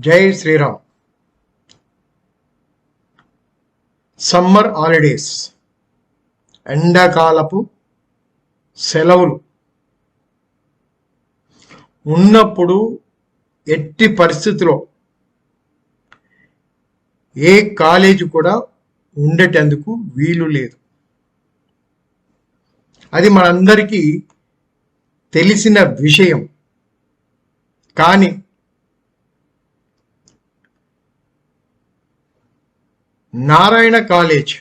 జై Sriram. Summer holidays. ఎండాకాలపు సెలవులు. ఉన్నప్పుడు ఎట్టి పరిస్థితిలో ఏ కాలేజీ కూడా ఉండేటందుకు వీలు లేదు. అది మనందరికీ తెలిసిన విషయం. కానీ నారాయణ కాలేజ్.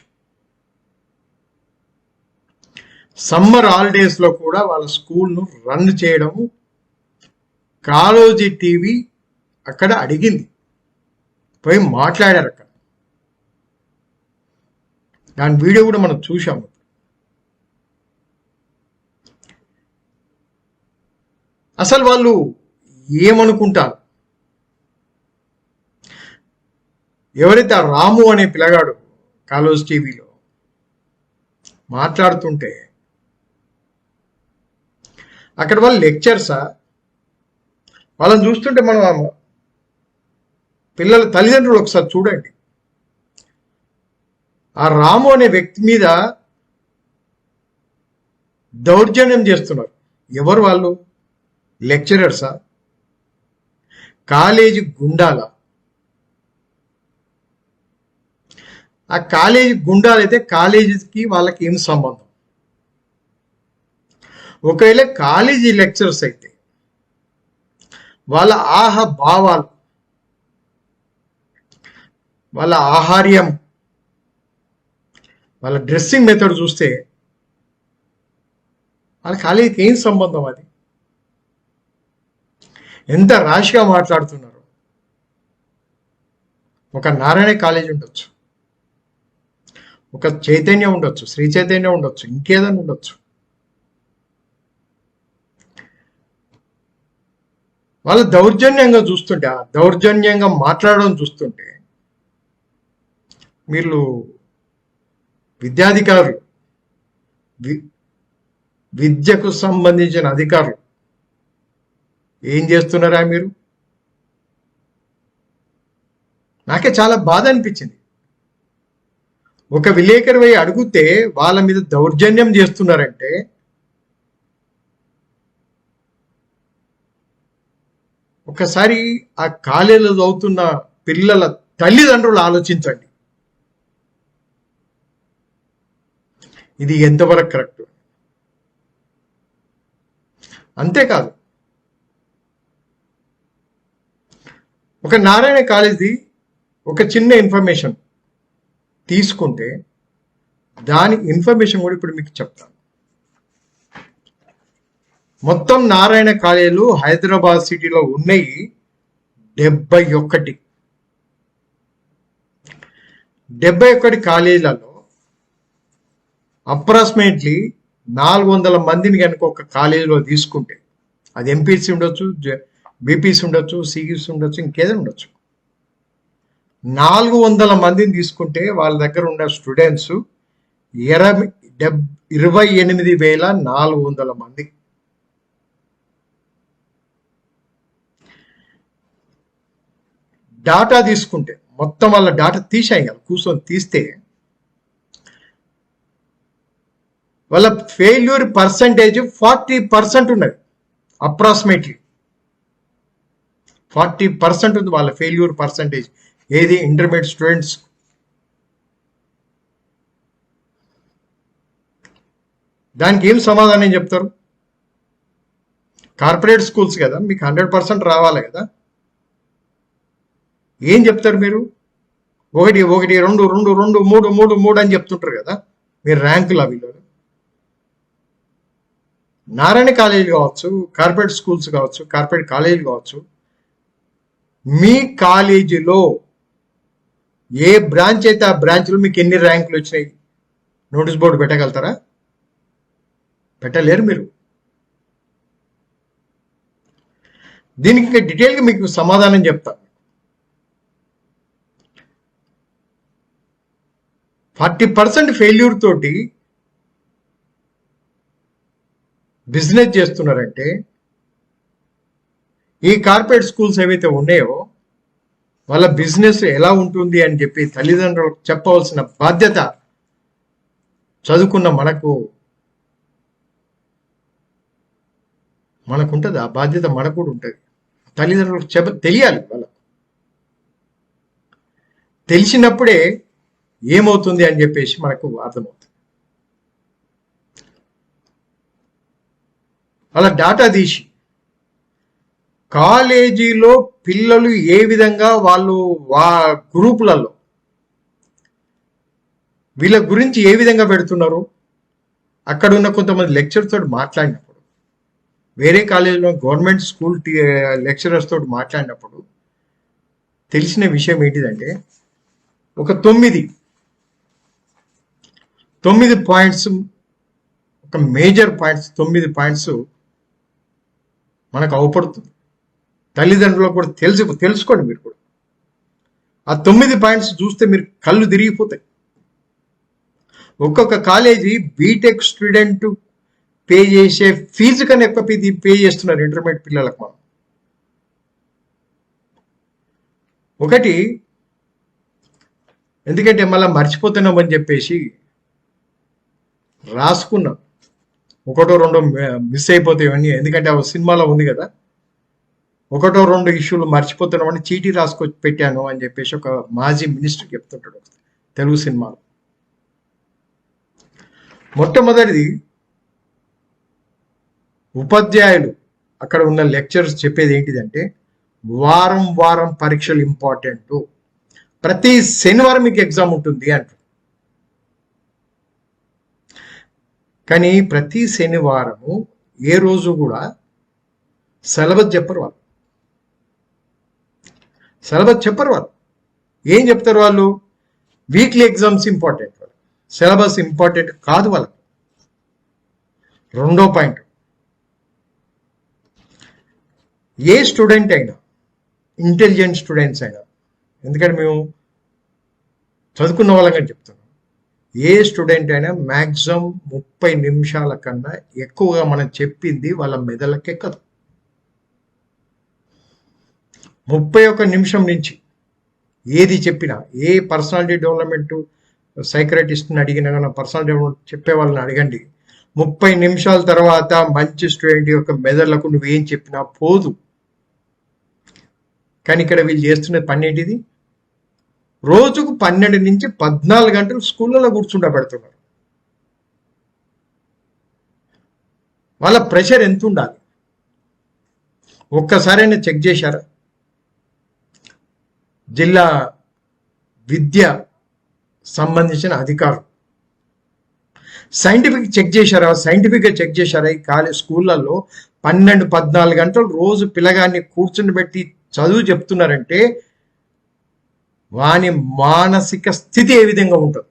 సమ్మర్ హాలిడేస్లో కూడా వాళ్ళ స్కూల్ను రన్ చేయడము కాలోజీ టీవీ అక్కడ అడిగింది. పోయి మాట్లాడారు అక్కడ. దాని వీడియో కూడా మనం చూసాము అసలు వాళ్ళు ఏమనుకుంటారు? ఎవరైతే ఆ రాము అనే పిల్లగాడు కాలోజ్ టీవీలో మాట్లాడుతుంటే అక్కడ వాళ్ళు లెక్చర్సా వాళ్ళని చూస్తుంటే మనం పిల్లల తల్లిదండ్రులు ఒకసారి చూడండి. ఆ రాము అనే వ్యక్తి మీద దౌర్జన్యం చేస్తున్నారు. ఎవరు వాళ్ళు? లెక్చరర్సా? కాలేజీ గుండాలా? ఆ కాలేజీ గుండాలైతే కాలేజీకి వాళ్ళకి ఏం సంబంధం? ఒకవేళ కాలేజీ లెక్చర్స్ అయితే వాళ్ళ ఆహ భావాలు వాళ్ళ ఆహార్యం వాళ్ళ డ్రెస్సింగ్ మెథడ్ చూస్తే వాళ్ళ కాలేజీకి ఏం సంబంధం అది? ఎంత రాశిగా మాట్లాడుతున్నారు? ఒక నారాయణ కాలేజీ ఉండొచ్చు. ఒక చైతన్యం ఉండొచ్చు శ్రీ చైతన్యం ఉండొచ్చు ఇంకేదైనా ఉండొచ్చు. వాళ్ళు దౌర్జన్యంగా చూస్తుంటే ఆ దౌర్జన్యంగా మాట్లాడడం చూస్తుంటే మీరు విద్యాధికారులు విద్యకు సంబంధించిన అధికారులు ఏం చేస్తున్నారా మీరు? నాకే చాలా బాధ అనిపించింది. ఒక విలేకరి పోయి అడిగితే వాళ్ళ మీద దౌర్జన్యం చేస్తున్నారంటే ఒకసారి ఆ కాలేజీలో చదువుతున్న పిల్లల తల్లిదండ్రులు ఆలోచించండి. ఇది ఎంతవరకు కరెక్ట్? అంతేకాదు ఒక నారాయణ కాలేజీ ఒక చిన్న ఇన్ఫర్మేషన్. తీసుకుంటే దాని ఇన్ఫర్మేషన్ కూడా ఇప్పుడు మీకు చెప్తాను. మొత్తం నారాయణ కాలేజీలు హైదరాబాద్ సిటీలో ఉన్నాయి. డెబ్బై ఒకటి డెబ్బై ఒకటి కాలేజీలలో అప్రాక్సిమేట్లీ నాలుగు వందల మందిని కనుక ఒక కాలేజీలో తీసుకుంటే అది ఎంపీసీ ఉండొచ్చు బీపీసీ ఉండొచ్చు సిఈసీ ఉండొచ్చు ఇంకేదో ఉండొచ్చు. నాలుగు వందల మందిని తీసుకుంటే వాళ్ళ దగ్గర ఉన్న స్టూడెంట్స్ ఇరవై డెబ్ ఇరవై ఎనిమిది వేల నాలుగు వందల మంది. డాటా తీసుకుంటే మొత్తం వాళ్ళ డాటా తీసేయాలి కూర్చొని తీస్తే వాళ్ళ ఫెయిల్యూర్ పర్సంటేజ్ ఫార్టీ పర్సెంట్ ఉన్నది అప్రాక్సిమేట్లీ. ఫార్టీ పర్సెంట్ ఉంది వాళ్ళ ఫెయిల్యూర్ పర్సంటేజ్. ఏది? ఇంటర్మీడియట్ స్టూడెంట్స్ దానికి ఏం సమాధానం చెప్తారు? కార్పొరేట్ స్కూల్స్ కదా మీకు హండ్రెడ్ పర్సెంట్ రావాలి కదా. ఏం చెప్తారు మీరు? ఒకటి ఒకటి రెండు రెండు రెండు మూడు మూడు మూడు అని చెప్తుంటారు కదా. మీరు ర్యాంకులు అవి నారాయణ కాలేజీ కావచ్చు కార్పొరేట్ స్కూల్స్ కావచ్చు కార్పొరేట్ కాలేజీలు కావచ్చు మీ కాలేజీలో ఏ బ్రాంచ్ అయితే ఆ బ్రాంచ్లో మీకు ఎన్ని ర్యాంకులు వచ్చినాయి? నోటీస్ బోర్డు పెట్టగలుగుతారా? పెట్టలేరు మీరు. దీనికి డీటెయిల్గా మీకు సమాధానం చెప్తా. ఫార్టీ పర్సెంట్ ఫెయిల్యూర్ తోటి బిజినెస్ చేస్తున్నారంటే ఈ కార్పొరేట్ స్కూల్స్ ఏవైతే ఉన్నాయో వాళ్ళ బిజినెస్ ఎలా ఉంటుంది అని చెప్పి తల్లిదండ్రులకు చెప్పవలసిన బాధ్యత చదువుకున్న మనకు మనకుంటుంది. ఆ బాధ్యత మనకు కూడా ఉంటుంది. తల్లిదండ్రులకు చెప్ప తెలియాలి వాళ్ళకు. తెలిసినప్పుడే ఏమవుతుంది అని చెప్పేసి మనకు అర్థమవుతుంది. అలా డాటా తీసి కాలేజీలో పిల్లలు ఏ విధంగా వాళ్ళు వా గ్రూపులలో వీళ్ళ గురించి ఏ విధంగా పెడుతున్నారు? అక్కడ ఉన్న కొంతమంది లెక్చర్ తోటి మాట్లాడినప్పుడు వేరే కాలేజీలో గవర్నమెంట్ స్కూల్ లెక్చరర్స్ తోటి మాట్లాడినప్పుడు తెలిసిన విషయం ఏంటిదంటే ఒక తొమ్మిది తొమ్మిది పాయింట్స్ ఒక మేజర్ పాయింట్స్ తొమ్మిది పాయింట్స్ మనకు అవపడుతుంది. తల్లిదండ్రులకు కూడా తెలుసు తెలుసుకోండి మీరు కూడా. ఆ తొమ్మిది పాయింట్స్ చూస్తే మీరు కళ్ళు తిరిగిపోతాయి. ఒక్కొక్క college B Tech student pay చేసే ఫీజు కన్నా ఎక్కువ పే పే చేస్తున్నారు ఇంటర్మీడియట్ పిల్లలకు మనం. ఒకటి ఎందుకంటే మళ్ళీ మర్చిపోతున్నాం అని చెప్పేసి రాసుకున్నాం. ఒకటో రెండో మిస్ అయిపోతాయని ఎందుకంటే ఆ సినిమాలో ఉంది కదా. ఒకటో రెండు ఇష్యూలు మర్చిపోతున్నామని చీటీ రాసుకొచ్చి పెట్టాను అని చెప్పేసి ఒక మాజీ మినిస్టర్ చెప్తుంటాడు తెలుగు సినిమాలో. మొట్టమొదటిది ఉపాధ్యాయులు అక్కడ ఉన్న లెక్చర్స్ చెప్పేది ఏంటిదంటే వారం వారం పరీక్షలు ఇంపార్టెంట్. ప్రతి శనివారం మీకు ఎగ్జామ్ ఉంటుంది అంటారు. కానీ ప్రతి శనివారము ఏ రోజు కూడా సెలబస్ చెప్పరు వాళ్ళు. సిలబస్ చెప్పరు వాళ్ళు. ఏం చెప్తారు వాళ్ళు? వీక్లీ ఎగ్జామ్స్ ఇంపార్టెంట్ వాళ్ళు సిలబస్ ఇంపార్టెంట్ కాదు వాళ్ళకి. రెండో పాయింట్ ఏ స్టూడెంట్ అయినా ఇంటెలిజెంట్ స్టూడెంట్స్ అయినా ఎందుకంటే మేము చదువుకున్న వాళ్ళకని చెప్తున్నాం. ఏ స్టూడెంట్ అయినా మ్యాక్సిమం ముప్పై నిమిషాల కన్నా ఎక్కువగా మనం చెప్పింది వాళ్ళ మెదళ్ళకి ఎక్కదు ముప్పై ఒక్క నిమిషం నుంచి ఏది చెప్పినా ఏ పర్సనాలిటీ డెవలప్మెంట్ సైక్రటిస్ట్ని అడిగినా కానీ పర్సనల్ డెవలప్మెంట్ చెప్పే వాళ్ళని అడగండి. ముప్పై నిమిషాల తర్వాత మంచి స్టూడెంట్ యొక్క మెదళ్ళకు నువ్వేం చెప్పినా పోదు. కానీ ఇక్కడ వీళ్ళు చేస్తున్న పని ఏంటిది? రోజుకు పన్నెండు నుంచి పద్నాలుగు గంటలు స్కూళ్ళలో కూర్చుండబెడుతున్నారు వాళ్ళ ప్రెషర్ ఎంత ఉండాలి? ఒక్కసారైనా చెక్ చేశారా? జిల్లా విద్య సంబంధించిన అధికారులు. సైంటిఫిక్ చెక్ చేశారా? సైంటిఫిక్గా చెక్ చేశారా? ఈ కాలేజ్ స్కూళ్ళల్లో పన్నెండు పద్నాలుగు గంటలు రోజు పిల్లగాన్ని కూర్చుని పెట్టి చదువు చెప్తున్నారంటే వాని మానసిక స్థితి ఏ విధంగా ఉంటుంది?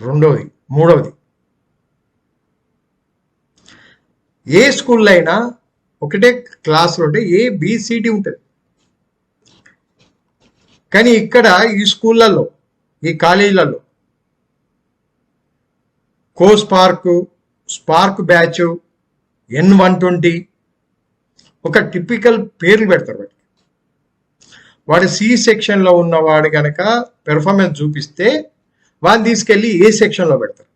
రెండవది మూడవది ఏ స్కూల్లో అయినా ఒకటే క్లాస్లో ఉంటే ఏ బిసిడి ఉంటుంది. కానీ ఇక్కడ ఈ స్కూళ్ళల్లో ఈ కాలేజీలలో co spark spark batch N one twenty ఒక టిపికల్ పేర్లు పెడతారు వాటికి. వాడు సి సెక్షన్లో ఉన్నవాడు కనుక పెర్ఫార్మెన్స్ చూపిస్తే వాడిని తీసుకెళ్ళి ఏ సెక్షన్లో పెడతారు?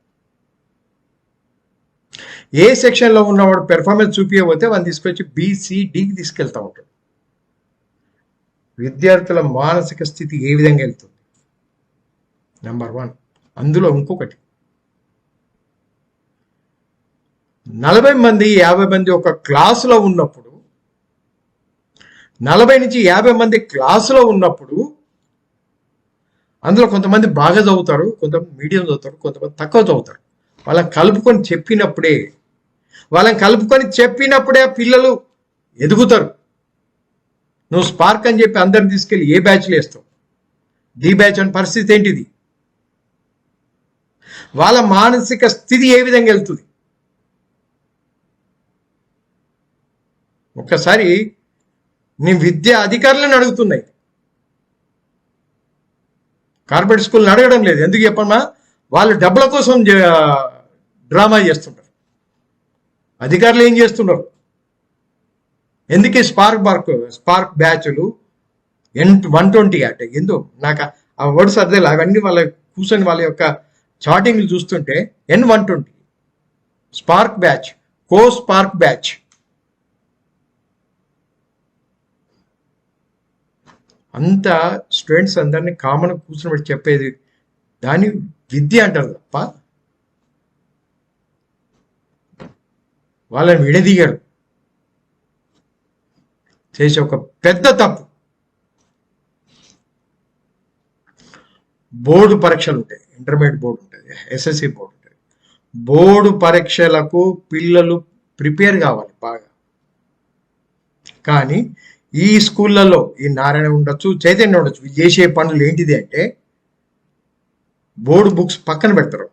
ఏ సెక్షన్లో ఉన్నవాడు పెర్ఫార్మెన్స్ చూపించకపోతే వాళ్ళని తీసుకొచ్చి బీసీడీకి తీసుకెళ్తూ ఉంటాడు. విద్యార్థుల మానసిక స్థితి ఏ విధంగా వెళ్తుంది? నెంబర్ వన్ అందులో ఇంకొకటి. నలభై మంది యాభై మంది ఒక క్లాసులో ఉన్నప్పుడు నలభై నుంచి యాభై మంది క్లాసులో ఉన్నప్పుడు అందులో కొంతమంది బాగా చదువుతారు కొంతమంది మీడియం చదువుతారు కొంతమంది తక్కువ చదువుతారు. వాళ్ళని కలుపుకొని చెప్పినప్పుడే వాళ్ళని కలుపుకొని చెప్పినప్పుడే పిల్లలు ఎదుగుతారు. నువ్వు స్పార్క్ అని చెప్పి అందరిని తీసుకెళ్ళి ఏ బ్యాచ్లు వేస్తావు? డి బ్యాచ్ అనే పరిస్థితి ఏంటిది? వాళ్ళ మానసిక స్థితి ఏ విధంగా వెళ్తుంది? ఒక్కసారి నీ విద్యా అధికారులను అడుగుతున్నాయి. కార్పొరేట్ స్కూల్ని అడగడం లేదు. ఎందుకు చెప్పమ్మా? వాళ్ళు డబ్బుల కోసం డ్రామా చేస్తుంటారు. అధికారులు ఏం చేస్తున్నారు? ఎందుకే స్పార్క్ బార్క్ స్పార్క్ బ్యాచ్లు ఎన్ వన్ ట్వంటీ అట అంటే ఎందు నాకు ఆ వర్డ్స్ అర్థం అవన్నీ వాళ్ళ కూర్చొని వాళ్ళ యొక్క చాటింగ్లు చూస్తుంటే N one twenty spark batch co spark batch. అంత స్టూడెంట్స్ అందరినీ కామన్ కూర్చొని చెప్పేది దాని విద్య అంటారు తప్ప వాళ్ళని విడదీయరు. చేసే ఒక పెద్ద తప్పు. బోర్డు పరీక్షలు ఉంటాయి. ఇంటర్మీడియట్ బోర్డు ఉంటుంది. ఎస్ఎస్సి బోర్డు ఉంటుంది. బోర్డు పరీక్షలకు పిల్లలు ప్రిపేర్ కావాలి బాగా. కానీ ఈ స్కూళ్ళల్లో ఈ నారాయణ ఉండొచ్చు చైతన్య ఉండొచ్చు. చేసే పనులు ఏంటిది అంటే బోర్డు బుక్స్ పక్కన పెడతారు.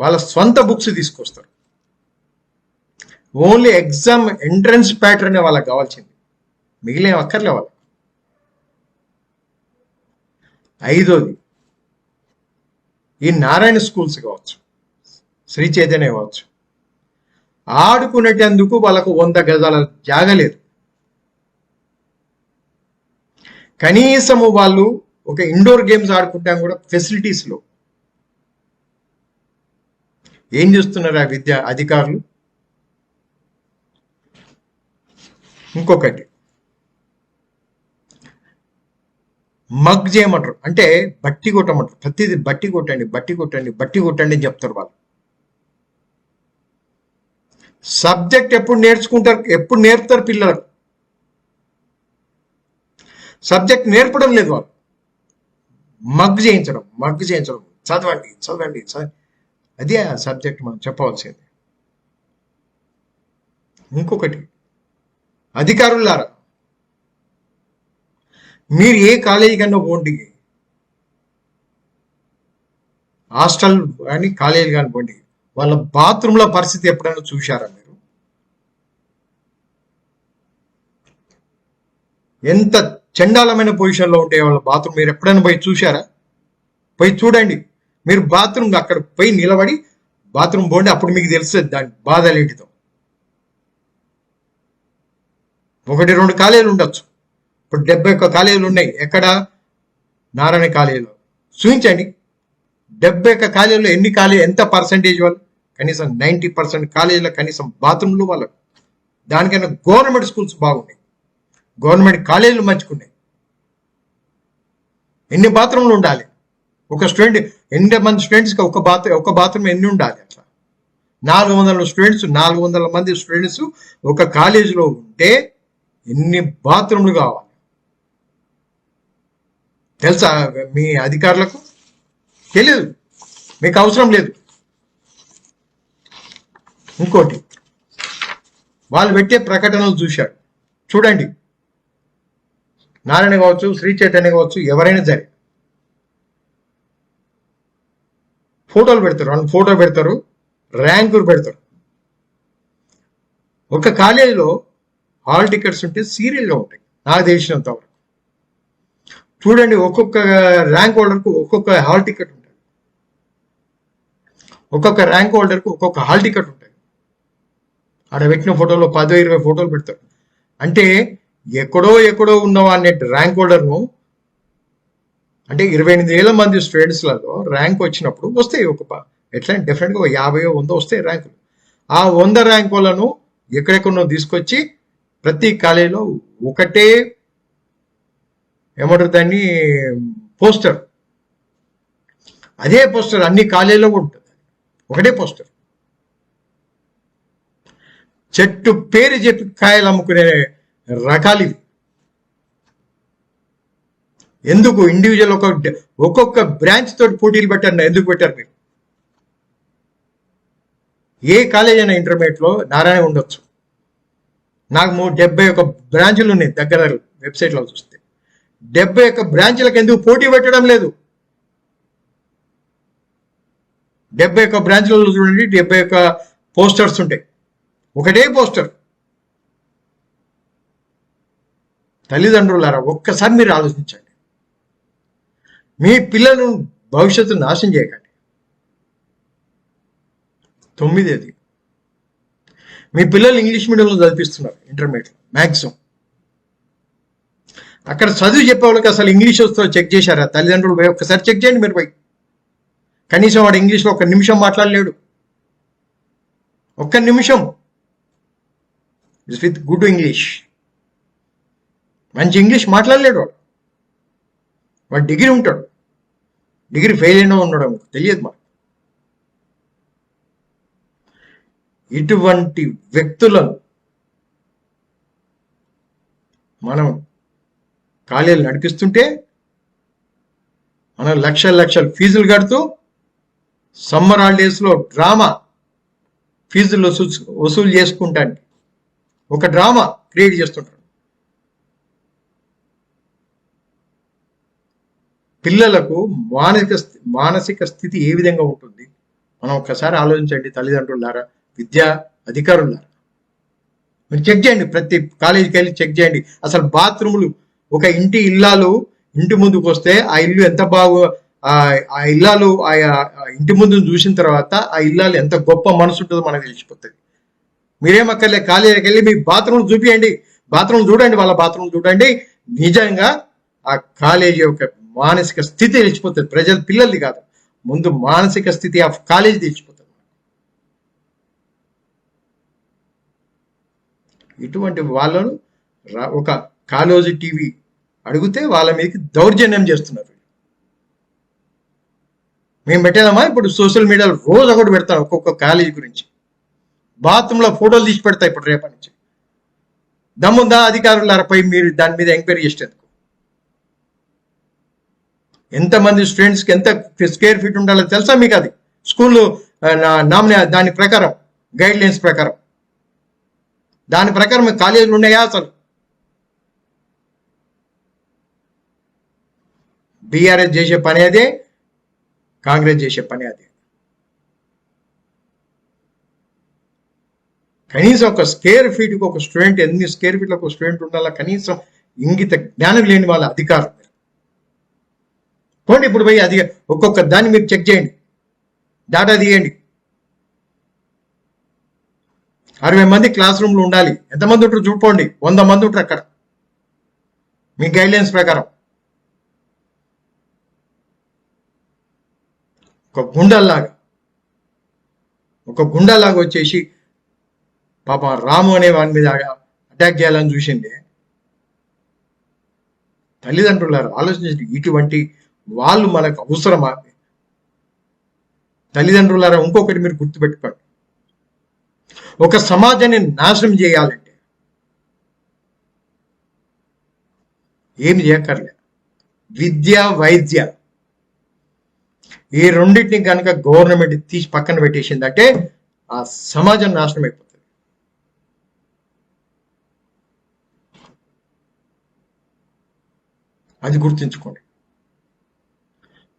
వాళ్ళ సొంత బుక్స్ తీసుకొస్తారు. ఓన్లీ ఎగ్జామ్ ఎంట్రన్స్ ప్యాటర్న్ వాళ్ళకి కావాల్సింది. మిగిలిన అక్కర్లే వాళ్ళకి. ఐదోది ఈ నారాయణ స్కూల్స్ కావచ్చు శ్రీ చైతన్య కావచ్చు ఆడుకునేటందుకు వాళ్ళకు వంద గజాల జాగలేదు కనీసము వాళ్ళు ఒక ఇండోర్ గేమ్స్ ఆడుకుంటాం కూడా ఫెసిలిటీస్లో. ఏం చేస్తున్నారు ఆ విద్యా అధికారులు? ఇంకొకటి. మగ్ చేయమంటారు. అంటే బట్టి కొట్టమంటారు. ప్రతిదీ బట్టి కొట్టండి బట్టి కొట్టండి బట్టి కొట్టండి అని చెప్తారు వాళ్ళు. సబ్జెక్ట్ ఎప్పుడు నేర్చుకుంటారు ఎప్పుడు నేర్పుతారు పిల్లలకు సబ్జెక్ట్ నేర్పడం లేదు వాళ్ళు. మగ్ చేయించడం మగ్ చేయించడం. చదవండి చదవండి చదవండి. అదే ఆ సబ్జెక్ట్ మనం చెప్పవలసింది. ఇంకొకటి. అధికారులారా మీరు ఏ కాలేజీ కన్నా పోండి. హాస్టల్ కానీ కాలేజీ కానీ పోండి. వాళ్ళ బాత్రూంల పరిస్థితి ఎప్పుడైనా చూశారా మీరు? ఎంత చండాలమైన పొజిషన్లో ఉంటే వాళ్ళ బాత్రూమ్ మీరు ఎప్పుడైనా పోయి చూశారా? పోయి చూడండి. మీరు బాత్రూమ్ అక్కడ పోయి నిలబడి బాత్రూమ్ పోండి అప్పుడు మీకు తెలుస్తుంది దాని బాధలు ఏంటిదో. ఒకటి రెండు కాలేజీలు ఉండొచ్చు. ఇప్పుడు డెబ్బై ఒక్క కాలేజీలు ఉన్నాయి. ఎక్కడ? నారాయణ కాలేజీలో చూపించండి డెబ్బై ఒక్క కాలేజీలో ఎన్ని కాలేజీ ఎంత పర్సంటేజ్ వాళ్ళు? కనీసం నైంటీ పర్సెంట్ కాలేజీలో కనీసం బాత్రూమ్లు వాళ్ళకు దానికైనా గవర్నమెంట్ స్కూల్స్ బాగున్నాయి. గవర్నమెంట్ కాలేజీలు మంచుకున్నాయి ఎన్ని బాత్రూమ్లు ఉండాలి? ఒక స్టూడెంట్ ఎన్ని మంది స్టూడెంట్స్కి ఒక బాత్ ఒక బాత్రూమ్ ఎన్ని ఉండాలి అట్లా? నాలుగు వందల స్టూడెంట్స్ నాలుగు వందల మంది స్టూడెంట్స్ ఒక కాలేజీలో ఉంటే ఎన్ని బాత్రూమ్లు కావాలి? తెలుసా? మీ అధికారులకు? తెలియదు మీకు అవసరం లేదు. ఇంకోటి వాళ్ళు పెట్టే ప్రకటనలు చూశాడు చూడండి. నారాయణ కావచ్చు శ్రీ చైతన్య కావచ్చు ఎవరైనా సరే. ఫోటోలు పెడతారు. వాళ్ళు ఫోటో పెడతారు. ర్యాంకులు పెడతారు. ఒక కాలేజీలో హాల్ టికెట్స్ ఉంటే సీరియల్లో ఉంటాయి. నాకు తెలిసినంత వరకు. చూడండి ఒక్కొక్క ర్యాంక్ హోల్డర్కు ఒక్కొక్క హాల్ టికెట్ ఉంటుంది ఒక్కొక్క ర్యాంక్ హోల్డర్కు ఒక్కొక్క హాల్ టికెట్ ఉంటుంది ఆడ పెట్టిన ఫోటోలో పదో ఇరవై ఫోటోలు పెడతారు. అంటే ఎక్కడో ఎక్కడో ఉన్నవాడిని ర్యాంక్ హోల్డర్ను అంటే ఇరవై ఎనిమిది వేల మంది స్టూడెంట్స్లలో ర్యాంక్ వచ్చినప్పుడు వస్తాయి ఒక ఎట్లా డెఫినెట్గా ఒక యాభై వంద వస్తాయి ర్యాంకులు. ఆ వంద ర్యాంకులను ఎక్కడెక్కడో తీసుకొచ్చి ప్రతి కాలేజీలో ఒకటే ఏమంటారు దాన్ని పోస్టర్. అదే పోస్టర్ అన్ని కాలేజీలో ఉంటుంది. ఒకటే పోస్టర్. చెట్టు పేరు చెప్పి కాయలు అమ్ముకునే రకాలు ఇవి. ఎందుకు ఇండివిజువల్ ఒక ఒక్కొక్క బ్రాంచ్ తోటి పోటీలు పెట్టారు ఎందుకు పెట్టారు మీరు? ఏ కాలేజ్ అయినా ఇంటర్మీడియట్లో నారాయణ ఉండొచ్చు. నాకు మూడు డెబ్బై ఒక బ్రాంచులు ఉన్నాయి దగ్గర వెబ్సైట్లో చూస్తే. డెబ్బై ఒక్క బ్రాంచ్లకు ఎందుకు పోటీ పెట్టడం లేదు? డెబ్బై ఒక్క బ్రాంచ్లలో చూడండి డెబ్బై ఒక్క పోస్టర్స్ ఉంటాయి. ఒకటే పోస్టర్. తల్లిదండ్రులారా ఒక్కసారి మీరు ఆలోచించండి. మీ పిల్లలను భవిష్యత్తు నాశనం చేయకండి. తొమ్మిది అది మీ పిల్లలు ఇంగ్లీష్ మీడియంలో చదివిస్తున్నారు ఇంటర్మీడియట్ మ్యాక్సిమం అక్కడ చదువు చెప్పే వాళ్ళకి అసలు ఇంగ్లీష్ వస్తుందో చెక్ చేశారా? తల్లిదండ్రులు పోయి ఒక్కసారి చెక్ చేయండి మీరు పోయి. కనీసం వాడు ఇంగ్లీష్లో ఒక్క నిమిషం మాట్లాడలేడు. ఒక్క నిమిషం. With good English. మంచి ఇంగ్లీష్ మాట్లాడలేడు వాడు. వాడు డిగ్రీ ఉంటాడు. డిగ్రీ ఫెయిల్ అయినా ఉన్నాడు తెలియదు మాకు. ఇటువంటి వ్యక్తులను మనం కాలేజీలు నడిపిస్తుంటే మనం లక్షల లక్షల ఫీజులు కడుతూ సమ్మర్ హాలిడేస్లో డ్రామా ఫీజులు వసూలు వసూలు చేసుకుంటానికి ఒక డ్రామా క్రియేట్ చేస్తుంటారు. పిల్లలకు మానసిక స్థి- మానసిక స్థితి ఏ విధంగా ఉంటుంది? మనం ఒక్కసారి ఆలోచించండి తల్లిదండ్రులారా. విద్యా ఉన్నారు మీరు చెక్ చేయండి ప్రతి కాలేజీకి వెళ్ళి చెక్ చేయండి. అసలు బాత్రూములు ఒక ఇంటి ఇల్లాలు ఇంటి ముందుకు వస్తే ఆ ఇల్లు ఎంత బాగు ఆ ఇల్లాలు ఆ ఇంటి ముందు చూసిన తర్వాత ఆ ఇల్లాలు ఎంత గొప్ప మనసు ఉంటుందో మనకు తెలిసిపోతుంది. మీరేమక్కర్లే కాలేజీకి వెళ్ళి మీ బాత్రూమ్ చూపియండి. బాత్రూమ్ చూడండి వాళ్ళ బాత్రూమ్ చూడండి. నిజంగా ఆ కాలేజీ యొక్క మానసిక స్థితి తెలిసిపోతుంది. ప్రజల పిల్లలది కాదు ముందు మానసిక స్థితి ఆఫ్ కాలేజీ తెలిసిపోతుంది. ఇటువంటి వాళ్ళను ఒక కాలేజీ టీవీ అడిగితే వాళ్ళ మీదకి దౌర్జన్యం చేస్తున్నారు మేము పెట్టేదామా ఇప్పుడు సోషల్ మీడియాలో రోజు ఒకటి పెడతాం ఒక్కొక్క కాలేజీ గురించి. బాత్రూంలో ఫోటోలు తీసి పెడతా ఇప్పుడు రేపటి నుంచి. దమ్ముందా అధికారులపై మీరు దాని మీద ఎంక్వైరీ చేసేందుకు? ఎంతమంది స్టూడెంట్స్కి ఎంత స్క్వేర్ ఫీట్ ఉండాలో తెలుసా మీకు అది? స్కూల్ నామినే దాని ప్రకారం గైడ్ లైన్స్ ప్రకారం. దాని ప్రకారం కాలేజీలు ఉన్నాయా అసలు? బీఆర్ఎస్ చేసే పని అదే కాంగ్రెస్ చేసే పని అదే. కనీసం ఒక స్క్వేర్ ఫీట్కి ఒక స్టూడెంట్ ఎన్ని స్క్వేర్ ఫీట్లో ఒక స్టూడెంట్ ఉండాలా? కనీసం ఇంగిత జ్ఞానం లేని వాళ్ళ అధికారం. పోండి ఇప్పుడు పోయి అది ఒక్కొక్క దాన్ని మీరు చెక్ చేయండి. డాటా తీయండి. అరవై మంది క్లాస్ రూమ్లో ఉండాలి. ఎంతమంది ఉంటారు చూడుకోండి వంద మంది ఉంటారు అక్కడ. మీ గైడ్లైన్స్ ప్రకారం. ఒక గుండల్లాగా ఒక గుండల్లాగా వచ్చేసి పాప రాము అనే వాని మీద అటాక్ చేయాలని చూసింది తల్లిదండ్రులారు ఆలోచించండి. ఇటువంటి వాళ్ళు మనకు అవసరమా? తల్లిదండ్రులారా ఇంకొకటి మీరు గుర్తుపెట్టుకోండి. ఒక సమాజాన్ని నాశనం చేయాలంటే ఏమి చేయక్కర్లే. విద్య వైద్య. ఈ రెండింటిని కనుక గవర్నమెంట్ తీసి పక్కన పెట్టేసిందంటే ఆ సమాజం నాశనం అయిపోతుంది. అది గుర్తుంచుకోండి.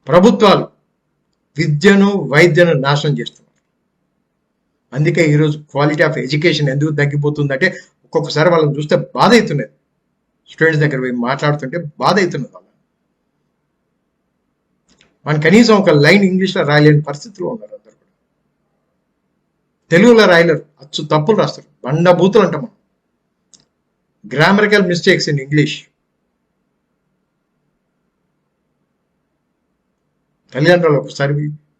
ప్రభుత్వాలు విద్యను వైద్యను నాశనం చేస్తుంది అందుకే ఈరోజు క్వాలిటీ ఆఫ్ ఎడ్యుకేషన్ ఎందుకు తగ్గిపోతుందంటే ఒక్కొక్కసారి వాళ్ళని చూస్తే బాధ అవుతున్నది స్టూడెంట్స్ దగ్గర పోయి మాట్లాడుతుంటే బాధ అవుతున్నది వాళ్ళ. మన కనీసం ఒక లైన్ ఇంగ్లీష్లో రాయలేని పరిస్థితిలో ఉన్నారు అందరు కూడా. తెలుగులో రాయలేరు. అచ్చు తప్పులు రాస్తారు. బండ బూతులు అంటాం మనం. గ్రామరికల్ మిస్టేక్స్ ఇన్ ఇంగ్లీష్ తల్లిదండ్రులు ఒకసారి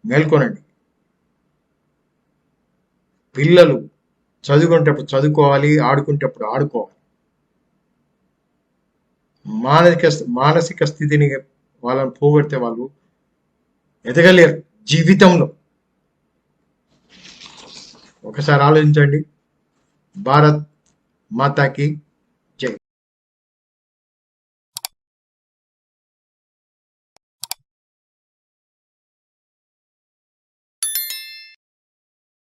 మేల్కొనండి. పిల్లలు చదువుకునేటప్పుడు చదువుకోవాలి ఆడుకునేటప్పుడు ఆడుకోవాలి. మానసిక మానసిక స్థితిని వాళ్ళని పోగొడితే వాళ్ళు ఎదగలేరు జీవితంలో. ఒకసారి ఆలోచించండి. భారత్ మాతాకి